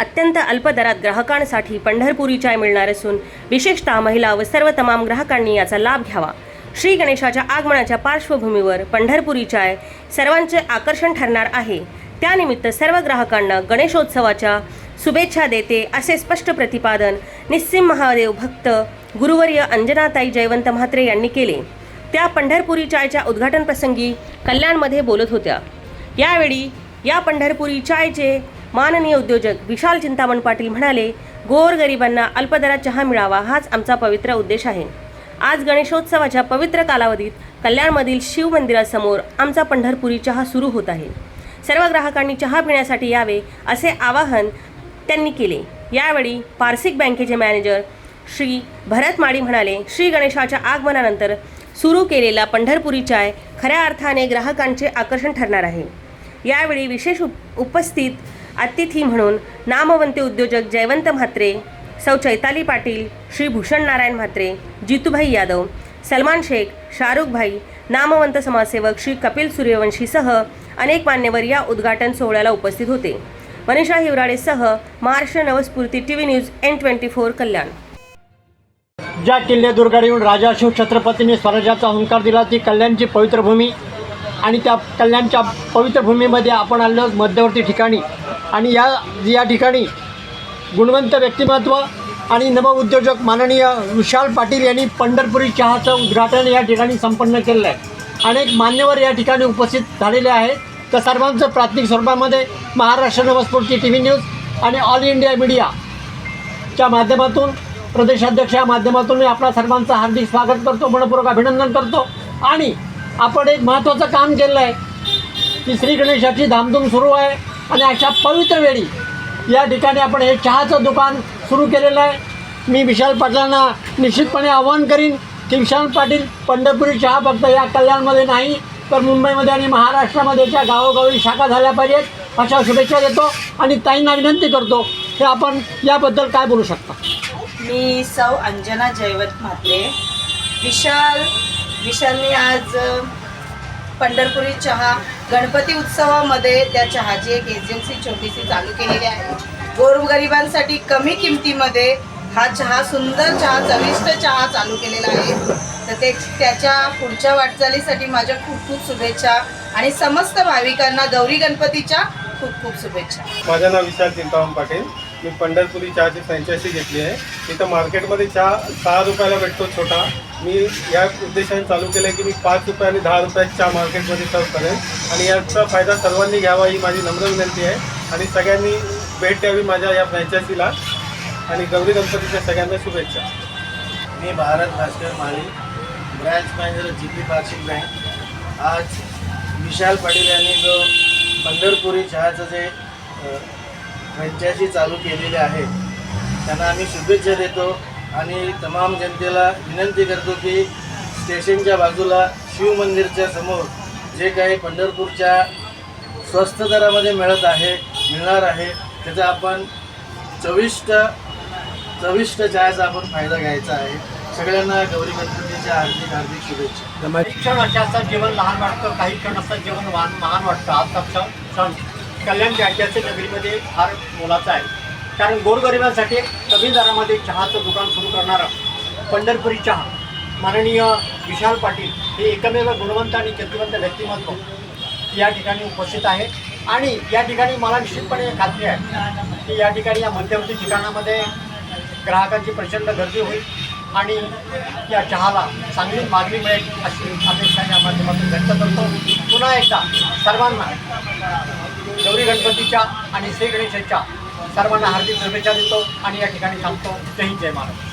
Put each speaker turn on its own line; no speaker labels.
अत्यंत अल्प दरात ग्राहकांसाठी पंढरपुरी चाय मिळणार असून विशेषतः महिला व सर्व तमाम ग्राहकांनी याचा लाभ घ्यावा. श्री गणेशाच्या आगमनाच्या पार्श्वभूमीवर पंढरपुरी चाय सर्वांचे आकर्षण ठरणार आहे. त्यानिमित्त सर्व ग्राहकांना गणेशोत्सवाच्या शुभेच्छा देते असे स्पष्ट प्रतिपादन निस्सिम महादेव भक्त गुरुवर्य अंजनाताई जयवंत म्हात्रे यांनी केले. त्या पंढरपुरी चायच्या उद्घाटनप्रसंगी कल्याणमध्ये बोलत होत्या. यावेळी या पंढरपुरी चायचे माननीय उद्योजक विशाल चिंतामण पाटील म्हणाले गोरगरिबांना अल्पदरात चहा मिळावा हाच आमचा पवित्र उद्देश आहे. आज गणेशोत्सवाच्या पवित्र कालावधीत कल्याणमधील शिव मंदिरासमोर आमचा पंढरपुरी चहा सुरू होत आहे. सर्व ग्राहकांनी चहा पिण्यासाठी यावे असे आवाहन त्यांनी केले. यावेळी पारसिक बँकेचे मॅनेजर श्री भरत माळी म्हणाले श्री गणेशाच्या आगमनानंतर सुरू केलेला पंढरपुरी चाय खऱ्या अर्थाने ग्राहकांचे आकर्षण ठरणार आहे. यावेळी विशेष उप उपस्थित अतिथी म्हणून नामवंत उद्योजक जयवंत म्हात्रे सौ चैताली पाटील श्री भूषण नारायण म्हात्रे जितूभाई यादव सलमान शेख शाहरुख भाई नामवंत समाजसेवक श्री कपिल सूर्यवंशीसह अनेक मान्यवर या उद्घाटन सोहळ्याला उपस्थित होते. Manisha हिवराळेसह Maharashtra Navasphurti T V news N twenty four Kalyan.
ज्या किल्ले दुर्गाडी येऊन राजा शिव छत्रपतींनी स्वराज्याचा हुंकार दिला ती कल्याणची पवित्र भूमी आणि त्या कल्याणच्या पवित्र भूमीमध्ये आपण आलो मध्यवर्ती ठिकाणी. आणि या या ठिकाणी गुणवंत व्यक्तिमत्व आणि नवउद्योजक माननीय विशाल पाटील यांनी पंढरपुरी चहाचं उद्घाटन या ठिकाणी संपन्न केलेलं आहे. अनेक मान्यवर या ठिकाणी उपस्थित झालेले आहेत. तर सर्वांचं प्राथमिक स्वरूपामध्ये Maharashtra Navasphurti T V news आणि ऑल इंडिया मीडिया च्या माध्यमातून प्रदेशाध्यक्ष या माध्यमातून मी आपल्या सर्वांचं हार्दिक स्वागत करतो मनपूर्वक अभिनंदन करतो. आणि आपण एक महत्त्वाचं काम केलं आहे की श्री गणेशाची धामधूम सुरू आहे आणि अशा पवित्र वेळी या ठिकाणी आपण हे चहाचं दुकान सुरू केलेलं आहे. मी विशाल पाटलांना निश्चितपणे आवाहन करीन की विशाल पाटील पंढरपुरी चहा फक्त या कल्याणमध्ये नाही तर मुंबईमध्ये आणि महाराष्ट्रामध्ये त्या गावोगावी शाखा झाल्या पाहिजेत. अशा शुभेच्छा देतो आणि ताईंना विनंती करतो की आपण याबद्दल काय बोलू शकता.
मी सौ अंजना जयवंत म्हात्रे. विशाल विशालनी आज पंढरपुरी चहा गणपती उत्सवामध्ये त्या चहाची एक एजन्सी छोटीशी चालू केलेली आहे. गोरगरिबांसाठी कमी किमतीमध्ये हा चहा सुंदर चहा चविष्ट चहा चालू केलेला आहे. तर ते त्याच्या पुढच्या वाटचालीसाठी माझ्या खूप खूप शुभेच्छा आणि समस्त भाविकांना गौरी गणपतीच्या खूप खूप शुभेच्छा.
माझं नाव विशाल चिंतावन पाटील. मी पंढरपुरी चहाची फ्रँचायसी घेतली आहे. इथं मार्केटमध्ये चहा सहा रुपयाला भेटतो छोटा. मी या उद्देशाने चालू केलं आहे की मी पाच रुपये आणि दहा रुपयात चहा मार्केटमध्ये सर्व करेन. आणि याचा फायदा सर्वांनी घ्यावा ही माझी नम्र विनंती आहे. आणि सगळ्यांनी भेट द्यावी माझ्या या फ्रँचायसीला आणि गौरी गणपतीच्या सगळ्यांना शुभेच्छा.
मी Bharat Bhaskar Mali branch manager G P Parshik bank. आज विशाल पाटील यांनी जो पंढरपुरी चहाचं जे यांच्याशी चालू केलेली आहे. त्यांना आम्ही शुभेच्छा देतो आणि तमाम जनतेला विनंती करतो की स्टेशनच्या बाजूला शिव मंदिरच्या समोर जे काही पंढरपूरच्या स्वस्त दरामध्ये मिळत आहे मिळणार आहे त्याचा आपण चविष्ट चविष्ट चहाचा आपण फायदा घ्यायचा आहे. सगळ्यांना गौरी गणपतीच्या हार्दिक हार्दिक शुभेच्छा.
शिक्षण क्षण असे असतात जीवन लहान वाटतं काही क्षण असतात जीवन महान वाटतं. आज सक्षम क्षण. कल्याण राज्याच्या नगरीमध्ये फार मोलाचा आहे. कारण गोरगरिबांसाठी कमी दरामध्ये चहाचं दुकान सुरू करणारं पंढरपुरी चहा. माननीय विशाल पाटील हे एकमेव गुणवंत आणि कीर्तिवंत व्यक्तिमत्व या ठिकाणी उपस्थित आहे आणि या ठिकाणी मला निश्चितपणे खात्री आहे की या ठिकाणी या मध्यवर्ती ठिकाणामध्ये ग्राहकांची प्रचंड गर्दी होईल. आणि या चहाला चांगली मागणी मिळेल अशी अपेक्षा या माध्यमातून व्यक्त करतो. पुन्हा एकदा सर्वांना गौरी गणपतीच्या आणि श्री गणेशाच्या सर्वांना हार्दिक शुभेच्छा देतो आणि या ठिकाणी थांबतो. जय जय महाराज